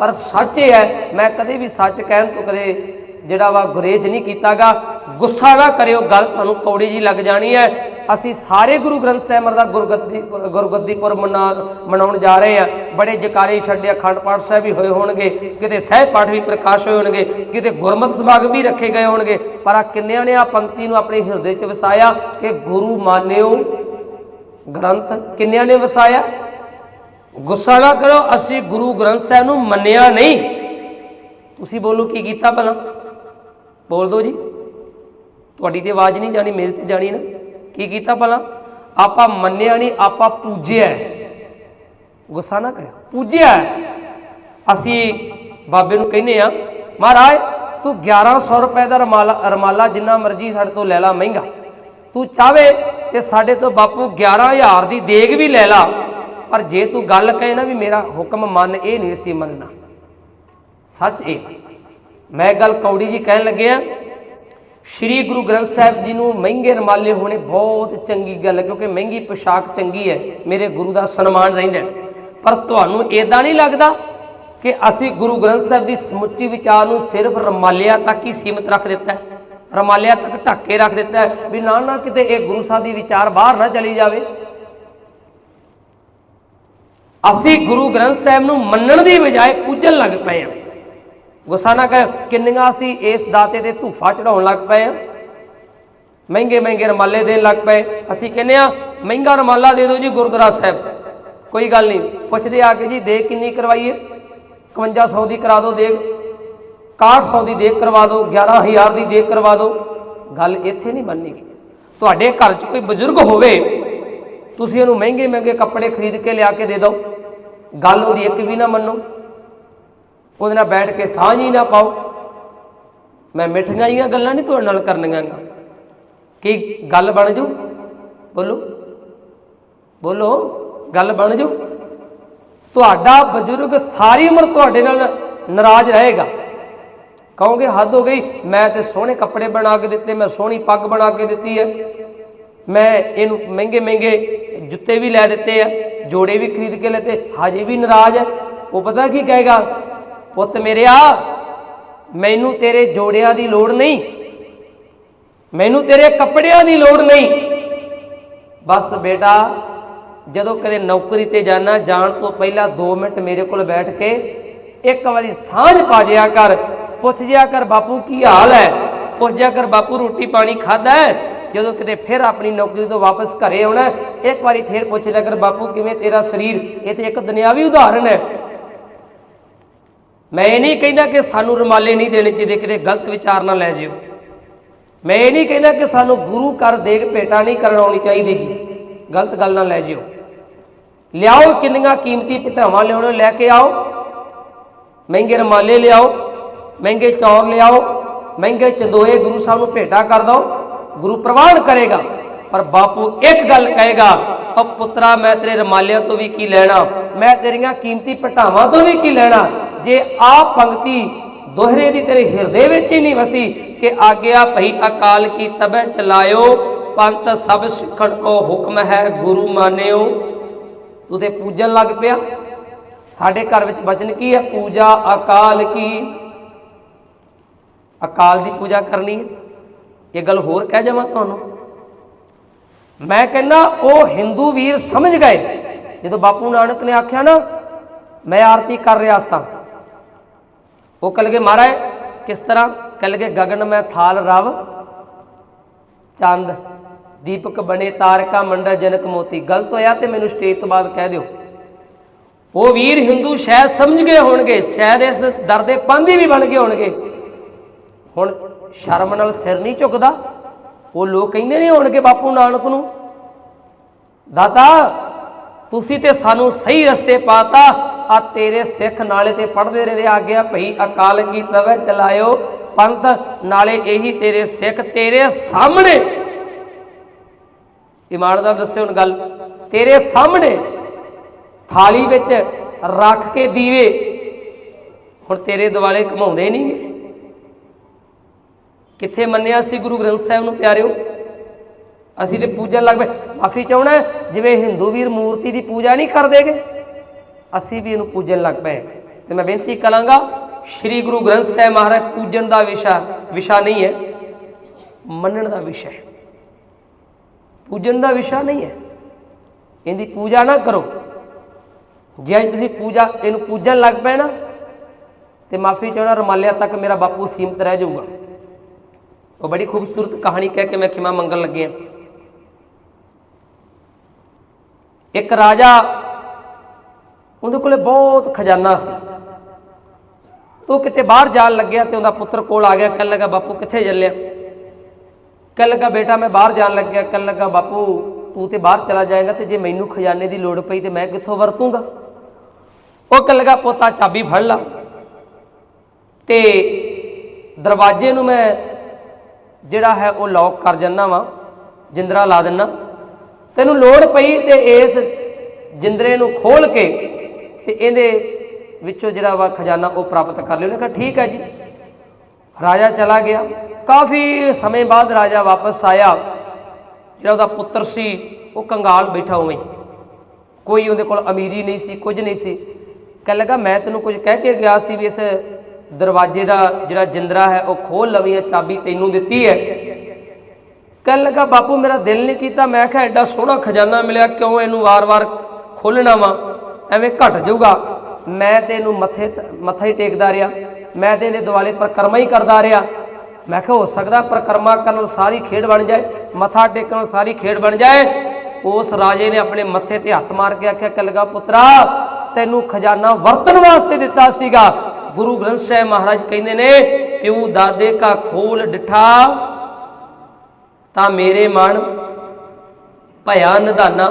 ਪਰ ਸੱਚ ਇਹ ਹੈ, ਮੈਂ ਕਦੇ ਵੀ ਸੱਚ ਕਹਿਣ ਤੋਂ ਕਦੇ ਜਿਹੜਾ ਵਾ ਗੁਰੇਜ਼ ਨਹੀਂ ਕੀਤਾਗਾ। ਗੁੱਸਾ ਨਾ ਕਰਿਓ, ਗੱਲ ਤੁਹਾਨੂੰ ਕੌੜੀ ਜੀ ਲੱਗ ਜਾਣੀ ਹੈ। ਅਸੀਂ ਸਾਰੇ ਗੁਰੂ ਗ੍ਰੰਥ ਸਾਹਿਬ ਦਾ ਗੁਰਗੱਦੀ ਗੁਰਗੱਦੀਪੁਰ ਮਨਾ- ਮਨਾਉਣ ਜਾ ਰਹੇ ਆ ਬੜੇ ਜਕਾਰੇ ਛੱਡੇ ਅਖੰਡ ਪਾਠ ਸਾਹਿਬ ਵੀ ਹੋਏ ਹੋਣਗੇ। ਕਿਤੇ ਸਹਿਜ ਪਾਠ ਵੀ ਪ੍ਰਕਾਸ਼ ਹੋਏ ਹੋਣਗੇ। ਕਿਤੇ ਗੁਰਮਤਿ ਸਮਾਗਮ ਵੀ ਰੱਖੇ ਗਏ ਹੋਣਗੇ। ਪਰ ਆ ਕਿੰਨਿਆਂ ਨੇ ਆ ਪੰਕਤੀ ਨੂੰ ਆਪਣੇ ਹਿਰਦੇ 'ਚ ਵਸਾਇਆ ਕਿ ਗੁਰੂ ਮਾਨਿਓ? ਗ੍ਰੰਥ ਕਿੰਨਿਆਂ ਨੇ ਵਸਾਇਆ? ਗੁੱਸਾ ਨਾ ਕਰੋ, ਅਸੀਂ ਗੁਰੂ ਗ੍ਰੰਥ ਸਾਹਿਬ ਨੂੰ ਮੰਨਿਆ ਨਹੀਂ। ਤੁਸੀਂ ਬੋਲੋ, ਕੀ ਕੀਤਾ ਭਲਾ? ਬੋਲ ਦਿਓ ਜੀ। ਤੁਹਾਡੀ ਤੇ ਆਵਾਜ਼ ਨਹੀਂ ਜਾਣੀ, ਮੇਰੇ ਤੇ ਜਾਣੀ ਨਾ। ਕੀ ਕੀਤਾ ਭਲਾ? ਆਪਾਂ ਮੰਨਿਆ ਨਹੀਂ, ਆਪਾਂ ਪੂਜਿਆ ਗੁੱਸਾ ਨਾ ਕਰਿਓ। ਪੂਜਿਆ ਅਸੀਂ ਬਾਬੇ ਨੂੰ ਕਹਿੰਨੇ ਆ ਮਹਾਰਾਜ, ਤੂੰ 1100 ਰੁਪਏ ਦਾ ਰਮਾਲਾ ਰਮਾਲਾ ਜਿੰਨਾ ਮਰਜ਼ੀ ਸਾਡੇ ਤੋਂ ਲੈ ਲਾ ਮਹਿੰਗਾ। ਤੂੰ ਚਾਵੇ ਤੇ ਸਾਡੇ ਤੋਂ ਬਾਪੂ 11000 ਦੀ ਦੇਗ ਵੀ ਲੈ ਲਾ। ਪਰ ਜੇ ਤੂੰ ਗੱਲ ਕਹੇ ਨਾ ਵੀ ਮੇਰਾ ਹੁਕਮ ਮੰਨ, ਇਹ ਨਹੀਂ ਸੀ ਮੰਨਣਾ। ਸੱਚ ਇਹ। ਮੈਂ ਗੱਲ ਕੌੜੀ ਜੀ ਕਹਿਣ ਲੱਗਿਆ, ਸ਼੍ਰੀ ਗੁਰੂ ਗ੍ਰੰਥ ਸਾਹਿਬ ਜੀ ਨੂੰ ਮਹਿੰਗੇ ਰਮਾਲੇ ਹੋਣੇ ਬਹੁਤ ਚੰਗੀ ਗੱਲ ਹੈ, ਕਿਉਂਕਿ ਮਹਿੰਗੀ ਪੋਸ਼ਾਕ ਚੰਗੀ ਹੈ, ਮੇਰੇ ਗੁਰੂ ਦਾ ਸਨਮਾਨ ਰਹਿੰਦਾ ਪਰ ਤੁਹਾਨੂੰ ਇਦਾਂ ਨਹੀਂ ਲੱਗਦਾ ਕਿ ਅਸੀਂ ਗੁਰੂ ਗ੍ਰੰਥ ਸਾਹਿਬ ਦੀ ਸਮੁੱਚੀ ਵਿਚਾਰ ਨੂੰ ਸਿਰਫ ਰਮਾਲਿਆਂ ਤੱਕ ਹੀ ਸੀਮਿਤ ਰੱਖ ਦਿੱਤਾ ਹੈ? ਰਮਾਲਿਆਂ ਤੱਕ ਢੱਕੇ ਰੱਖ ਦਿੱਤਾ ਵੀ ਨਾ ਨਾ ਕਿਤੇ ਇਹ ਗੁਰੂ ਸਾਹਿਬ ਦੀ ਵਿਚਾਰ ਬਾਹਰ ਨਾ ਚਲੀ ਜਾਵੇ? ਅਸੀਂ ਗੁਰੂ ਗ੍ਰੰਥ ਸਾਹਿਬ ਨੂੰ ਮੰਨਣ ਦੀ ਬਜਾਏ ਪੂਜਣ ਲੱਗ ਪਏ ਹਾਂ। ਗੁੱਸਾ ਨਾ ਕਰ ਕਿੰਨੀਆਂ ਅਸੀਂ ਇਸ ਦਾਤੇ ਤੇ ਧੂਫਾ ਚੜਾਉਣ ਲੱਗ ਪਏ ਆ ਮਹਿੰਗੇ ਮਹਿੰਗੇ ਰਮਾਲੇ ਦੇਣ ਲੱਗ ਪਏ। ਅਸੀਂ ਕਹਿੰਦੇ ਆ ਮਹਿੰਗਾ ਰਮਾਲਾ ਦੇ ਦਿਓ ਜੀ ਗੁਰਦੁਆਰਾ ਸਾਹਿਬ। ਕੋਈ ਗੱਲ ਨਹੀਂ, ਪੁੱਛਦੇ ਆ ਕੇ ਜੀ, ਦੇਗ ਕਿੰਨੀ ਕਰਵਾਈਏ? 5100 ਦੀ ਕਰਾ ਦਿਓ ਦੇਗ। 6100 ਦੀ ਦੇਗ ਕਰਵਾ ਦਿਓ 11000 ਦੀ ਦੇਗ ਕਰਵਾ ਦਿਓ। ਗੱਲ ਇੱਥੇ ਨਹੀਂ ਬਣਨੀ। ਗੀ ਤੁਹਾਡੇ ਘਰ 'ਚ ਕੋਈ ਬਜ਼ੁਰਗ ਹੋਵੇ ਤੁਸੀਂ ਉਹਨੂੰ ਮਹਿੰਗੇ ਮਹਿੰਗੇ ਕੱਪੜੇ ਖਰੀਦ ਕੇ ਲਿਆ ਕੇ ਦੇ ਦਿਓ। ਗੱਲ ਉਹਦੀ ਇੱਕ ਵੀ ਨਾ ਮੰਨੋ। ਉਹਦੇ ਨਾਲ ਬੈਠ ਕੇ ਸਾਂਝ ਹੀ ਨਾ ਪਾਓ। ਮੈਂ ਮਿੱਠੀਆਂ ਜੀਆਂ ਗੱਲਾਂ ਨਹੀਂ ਤੁਹਾਡੇ ਨਾਲ ਕਰਨੀਆਂ ਕੀ ਗੱਲ ਬਣ ਜੂ? ਬੋਲੋ। ਬੋਲੋ। ਗੱਲ ਬਣ ਜੂ? ਤੁਹਾਡਾ ਬਜ਼ੁਰਗ ਸਾਰੀ ਉਮਰ ਤੁਹਾਡੇ ਨਾਲ ਨਾਰਾਜ਼ ਰਹੇਗਾ। ਕਹੋਗੇ, ਹੱਦ ਹੋ ਗਈ। ਮੈਂ ਤੇ ਸੋਹਣੇ ਕੱਪੜੇ ਬਣਾ ਕੇ ਦਿੱਤੇ, ਮੈਂ ਸੋਹਣੀ ਪੱਗ ਬਣਾ ਕੇ ਦਿੱਤੀ ਹੈ। ਮੈਂ ਇਹਨੂੰ ਮਹਿੰਗੇ ਮਹਿੰਗੇ ਜੁੱਤੇ ਵੀ ਲੈ ਦਿੱਤੇ ਆ, ਜੋੜੇ ਵੀ ਖਰੀਦ ਕੇ ਲੈਤੇ ਹਜੇ ਵੀ ਨਾਰਾਜ਼ ਹੈ ਉਹ ਪਤਾ ਕੀ ਕਹੇਗਾ? ਪੁੱਤ ਮੇਰਿਆ, ਮੈਨੂੰ ਤੇਰੇ ਜੋੜਿਆਂ ਦੀ ਲੋੜ ਨਹੀਂ। ਮੈਨੂੰ ਤੇਰੇ ਕੱਪੜਿਆਂ ਦੀ ਲੋੜ ਨਹੀਂ। ਬਸ ਬੇਟਾ, ਜਦੋਂ ਕਦੇ ਨੌਕਰੀ ਤੇ ਜਾਣਾ ਜਾਣ ਤੋਂ ਪਹਿਲਾਂ 2 ਮਿੰਟ ਮੇਰੇ ਕੋਲ ਬੈਠ ਕੇ ਇੱਕ ਵਾਰੀ ਸਾਂਝ ਪਾ ਜਿਆ ਕਰ। ਪੁੱਛ ਜਿਆ ਕਰ, ਬਾਪੂ ਕੀ ਹਾਲ ਹੈ? ਪੁੱਛ ਜਿਆ ਕਰ, ਬਾਪੂ ਰੋਟੀ ਪਾਣੀ ਖਾਦਾ ਹੈ? ਜਦੋਂ ਕਿਤੇ ਫਿਰ ਆਪਣੀ ਨੌਕਰੀ ਤੋਂ ਵਾਪਸ ਘਰੇ ਆਉਣਾ ਇੱਕ ਵਾਰੀ ਫਿਰ ਪੁੱਛ ਲਿਆ ਕਰ, ਬਾਪੂ, ਕਿਵੇਂ ਤੇਰਾ ਸਰੀਰ? ਇਹ ਤੇ ਇੱਕ ਦੁਨਿਆਵੀ ਉਦਾਹਰਨ ਹੈ। ਮੈਂ ਇਹ ਨਹੀਂ ਕਹਿੰਦਾ ਕਿ ਸਾਨੂੰ ਰਮਾਲੇ ਨਹੀਂ ਦੇਣੇ ਚਾਹੀਦੇ, ਕਿਤੇ ਗਲਤ ਵਿਚਾਰ ਨਾ ਲੈ ਜਿਓ। ਮੈਂ ਇਹ ਨਹੀਂ ਕਹਿੰਦਾ ਕਿ ਸਾਨੂੰ ਗੁਰੂ ਕਰ ਦੇਗ ਭੇਟਾ ਨਹੀਂ ਕਰਵਾਉਣੀ ਚਾਹੀਦੀਗੀ ਗਲਤ ਗੱਲ ਨਾ ਲੈ ਜਿਓ। ਲਿਆਓ ਕਿੰਨੀਆਂ ਕੀਮਤੀ ਪਟਾਵਾਂ ਲਿਆਉਣੋ ਲੈ ਕੇ ਆਓ। ਮਹਿੰਗੇ ਰਮਾਲੇ ਲਿਆਓ, ਮਹਿੰਗੇ ਚੌਰ ਲਿਆਓ, ਮਹਿੰਗੇ ਚੰਦੋਏ ਗੁਰੂ ਸਾਹਿਬ ਨੂੰ ਭੇਟਾ ਕਰ ਦਿਓ। ਗੁਰੂ ਪ੍ਰਵਾਨ ਕਰੇਗਾ। ਪਰ ਬਾਪੂ ਇੱਕ ਗੱਲ ਕਹੇਗਾ ਉਹ ਪੁੱਤਰਾ, ਮੈਂ ਤੇਰੇ ਰਮਾਲਿਆਂ ਤੋਂ ਵੀ ਕੀ ਲੈਣਾ? ਮੈਂ ਤੇਰੀਆਂ ਕੀਮਤੀ ਪਟਾਵਾਂ ਤੋਂ ਵੀ ਕੀ ਲੈਣਾ? ਜੇ ਆ ਪੰਕਤੀ ਦੋਹਰੇ ਦੀ ਤੇਰੇ ਹਿਰਦੇ ਵਿੱਚ ਹੀ ਨਹੀਂ ਵਸੀ ਕਿ ਆਗਿਆ ਭਈ ਅਕਾਲ ਕੀ ਤਬੈ ਚਲਾਇਓ ਪੰਤ ਸਭ ਸਿੱਖਣ ਕੋ ਹੁਕਮ ਹੈ ਗੁਰੂ ਮਾਨਿਓ। ਤੂੰ ਤੇ ਪੂਜਣ ਲੱਗ ਪਿਆ। ਸਾਡੇ ਘਰ ਵਿੱਚ ਬਚਨ ਕੀ ਹੈ? ਪੂਜਾ ਅਕਾਲ ਕੀ? ਅਕਾਲ ਦੀ ਪੂਜਾ ਕਰਨੀ ਹੈ। ਇਹ ਗੱਲ ਹੋਰ ਕਹਿ ਜਾਵਾਂ ਤੁਹਾਨੂੰ। ਮੈਂ ਕਹਿੰਦਾ, ਉਹ ਹਿੰਦੂ ਵੀਰ ਸਮਝ ਗਏ। ਜਦੋਂ ਬਾਪੂ ਨਾਨਕ ਨੇ ਆਖਿਆ ਨਾ, ਮੈਂ ਆਰਤੀ ਕਰ ਰਿਹਾ ਸਾਂ। ਉਹ ਕਹ ਲਗੇ, ਮਹਾਰਾਜ, ਕਿਸ ਤਰ੍ਹਾਂ? ਕਹ ਲਗੇ, ਗਗਨ ਮੈਂ ਥਾਲ ਰਵ, ਚੰਦ, ਦੀਪਕ ਬਣੇ, ਤਾਰਕਾ ਮੰਡਲ, ਜਨਕ ਮੋਤੀ। ਗਲਤ ਹੋਇਆ ਤੇ ਮੈਨੂੰ ਸਟੇਜ ਤੋਂ ਬਾਅਦ ਕਹਿ ਦਿਓ। ਉਹ ਵੀਰ ਹਿੰਦੂ ਸ਼ਾਇਦ ਸਮਝ ਗਏ ਹੋਣਗੇ, ਸ਼ਾਇਦ ਇਸ ਦਰ ਦੇ ਪਾਂਦੀ ਵੀ ਬਣ ਗਏ ਹੋਣਗੇ। ਹੁਣ ਸ਼ਰਮ ਨਾਲ ਸਿਰ ਨਹੀਂ ਝੁਕਦਾ? ਉਹ ਲੋਕ ਕਹਿੰਦੇ ਨਹੀਂ ਹੋਣਗੇ ਬਾਪੂ ਨਾਨਕ ਨੂੰ, ਦਾਤਾ, ਤੁਸੀਂ ਤੇ ਸਾਨੂੰ ਸਹੀ ਰਸਤੇ ਪਾਤਾ, ਆ ਤੇਰੇ ਸਿੱਖ ਨਾਲੇ ਤੇ ਪੜਦੇ ਰਹਿੰਦੇ ਆ ਗਿਆ, ਭਈ ਅਕਾਲ ਕੀ ਤਵੇ ਚਲਾਇਓ, ਪੰਥ ਨਾਲੇ ਇਹੀ ਤੇਰੇ ਸਿੱਖ ਤੇਰੇ ਸਾਹਮਣੇ। ਇਮਾਨਦਾਰ ਦੱਸਿਓ ਹੁਣ ਗੱਲ, ਤੇਰੇ ਸਾਹਮਣੇ ਥਾਲੀ ਵਿੱਚ ਰੱਖ ਕੇ ਦੀਵੇ, ਹੁਣ ਤੇਰੇ ਦਿਵਾਲੇ ਘਮਾਉਂਦੇ ਨਹੀਂਗੇ ਕਿੱਥੇ ਮੰਨਿਆ ਸੀ ਗੁਰੂ ਗ੍ਰੰਥ ਸਾਹਿਬ ਨੂੰ ਪਿਆਰਿਓ? ਅਸੀਂ ਤੇ ਪੂਜਣ ਲੱਗ ਪਏ। ਮਾਫੀ ਚਾਹਣਾ ਜਿਵੇਂ ਹਿੰਦੂ ਵੀਰ ਮੂਰਤੀ ਦੀ ਪੂਜਾ ਨਹੀਂ ਕਰਦੇਗੇ। ਅਸੀਂ ਵੀ ਇਹਨੂੰ ਪੂਜਣ ਲੱਗ ਪਏ। ਤੇ ਮੈਂ ਬੇਨਤੀ ਕਰਾਂਗਾ, ਸ੍ਰੀ ਗੁਰੂ ਗ੍ਰੰਥ ਸਾਹਿਬ ਮਹਾਰਾਜ ਪੂਜਨ ਦਾ ਵਿਸ਼ਾ ਵਿਸ਼ਾ ਨਹੀਂ ਹੈ। ਮੰਨਣ ਦਾ ਵਿਸ਼ਾ ਹੈ। ਪੂਜਨ ਦਾ ਵਿਸ਼ਾ ਨਹੀਂ ਹੈ। ਇਹਦੀ ਪੂਜਾ ਨਾ ਕਰੋ। ਜੇ ਅੱਜ ਤੁਸੀਂ ਪੂਜਾ, ਇਹਨੂੰ ਪੂਜਣ ਲੱਗ ਪਏ ਨਾ, ਤੇ ਮਾਫੀ ਚਾਹਣਾ ਰਮਾਲਿਆ ਤੱਕ ਮੇਰਾ ਬਾਪੂ ਸੀਮਤ ਰਹਿ ਜਾਊਗਾ। ਉਹ ਬੜੀ ਖੂਬਸੂਰਤ ਕਹਾਣੀ ਕਹਿ ਕੇ ਮੈਂ ਖਿਮਾ ਮੰਗਣ ਲੱਗਿਆ ਇੱਕ ਰਾਜਾ ਉਹਦੇ ਕੋਲੇ ਬਹੁਤ ਖਜ਼ਾਨਾ ਸੀ। ਤੋ ਕਿਤੇ ਬਾਹਰ ਜਾਣ ਲੱਗਿਆ ਤੇ ਉਹਦਾ ਪੁੱਤਰ ਕੋਲ ਆ ਗਿਆ। ਕਹਿਣ ਲੱਗਾ, ਬਾਪੂ, ਕਿੱਥੇ ਚੱਲਿਆ? ਕਹਿਣ ਲੱਗਾ, ਬੇਟਾ, ਮੈਂ ਬਾਹਰ ਜਾਣ ਲੱਗਿਆ। ਕਹਿਣ ਲੱਗਾ, ਬਾਪੂ, ਤੂੰ ਤੇ ਬਾਹਰ ਚਲਾ ਜਾਏਗਾ ਤੇ ਜੇ ਮੈਨੂੰ ਖਜ਼ਾਨੇ ਦੀ ਲੋੜ ਪਈ ਤੇ ਮੈਂ ਕਿੱਥੋਂ ਵਰਤੂੰਗਾ? ਉਹ ਕਹਿਣ ਲੱਗਾ, ਪੋਤਾ ਚਾਬੀ ਫੜ ਲਾ ਤੇ ਦਰਵਾਜ਼ੇ ਨੂੰ ਮੈਂ ਜਿਹੜਾ ਹੈ ਉਹ ਲੌਕ ਕਰ ਜੰਨਾ ਵਾ, ਜਿੰਦਰਾ ਲਾ ਦਿੰਨਾ। ਤੈਨੂੰ ਲੋੜ ਪਈ ਤੇ ਇਸ ਜਿੰਦਰੇ ਨੂੰ ਖੋਲ ਕੇ ਤੇ ਇਹਦੇ ਵਿੱਚੋਂ ਜਿਹੜਾ ਵਾ ਖਜ਼ਾਨਾ ਉਹ ਪ੍ਰਾਪਤ ਕਰ ਲਿਓ। ਉਹਨੇ ਕਿਹਾ, ਠੀਕ ਹੈ ਜੀ। ਰਾਜਾ ਚਲਾ ਗਿਆ। ਕਾਫੀ ਸਮੇਂ ਬਾਅਦ ਰਾਜਾ ਵਾਪਸ ਆਇਆ। ਜਿਹੜਾ ਉਹਦਾ ਪੁੱਤਰ ਸੀ, ਉਹ ਕੰਗਾਲ ਬੈਠਾ ਹੋਵੇ ਕੋਈ ਉਹਦੇ ਕੋਲ ਅਮੀਰੀ ਨਹੀਂ ਸੀ, ਕੁਝ ਨਹੀਂ ਸੀ। ਕਹਿ ਲੱਗਾ, ਮੈਂ ਤੈਨੂੰ ਕੁਝ ਕਹਿ ਕੇ ਗਿਆ ਸੀ ਵੀ ਇਸ ਦਰਵਾਜ਼ੇ ਦਾ ਜਿਹੜਾ ਜਿੰਦਰਾ ਹੈ, ਉਹ ਖੋਲ ਲਵੀਂ ਚਾਬੀ ਤੈਨੂੰ ਦਿੱਤੀ ਹੈ। ਕਹਿਣ ਲੱਗਾ, ਬਾਪੂ, ਮੇਰਾ ਦਿਲ ਨਹੀਂ ਕੀਤਾ। ਮੈਂ ਕਿਹਾ, ਐਡਾ ਸੋਹਣਾ ਖਜ਼ਾਨਾ ਮਿਲਿਆ, ਕਿਉਂ ਇਹਨੂੰ ਵਾਰ-ਵਾਰ ਖੋਲਣਾ ਵਾ? ਐਵੇਂ ਘਟ ਜਾਊਗਾ। ਮੈਂ ਤੇ ਇਹਨੂੰ ਮੱਥੇ ਮੱਥਾ ਹੀ ਟੇਕਦਾ ਰਿਹਾ। ਮੈਂ ਤੇ ਇਹਦੇ ਦੁਆਲੇ ਪਰਕਰਮਾ ਹੀ ਕਰਦਾ ਰਿਹਾ। ਮੈਂ ਕਿਹਾ, ਹੋ ਸਕਦਾ ਪਰਕਰਮਾ ਕਰਨ ਨਾਲ ਸਾਰੀ ਖੇਡ ਬਣ ਜਾਏ, ਮੱਥਾ ਟੇਕਣ ਨਾਲ ਸਾਰੀ ਖੇਡ ਬਣ ਜਾਏ। ਉਸ ਰਾਜੇ ਨੇ ਆਪਣੇ ਮੱਥੇ ਤੇ ਹੱਥ ਮਾਰ ਕੇ ਆਖਿਆ ਕਿ ਲਗਾ, ਪੁੱਤਰਾ, ਤੈਨੂੰ ਖਜ਼ਾਨਾ ਵਰਤਣ ਵਾਸਤੇ ਦਿੱਤਾ ਸੀਗਾ। ਗੁਰੂ ਗ੍ਰੰਥ ਸਾਹਿਬ ਮਹਾਰਾਜ ਕਹਿੰਦੇ ਨੇ ਪਿਉ ਦਾਦੇ ਕਾ ਖੋਲ ਡਿਠਾ ਤਾਂ ਮੇਰੇ ਮਨ ਭਇਆ ਨਿਧਾਨਾ।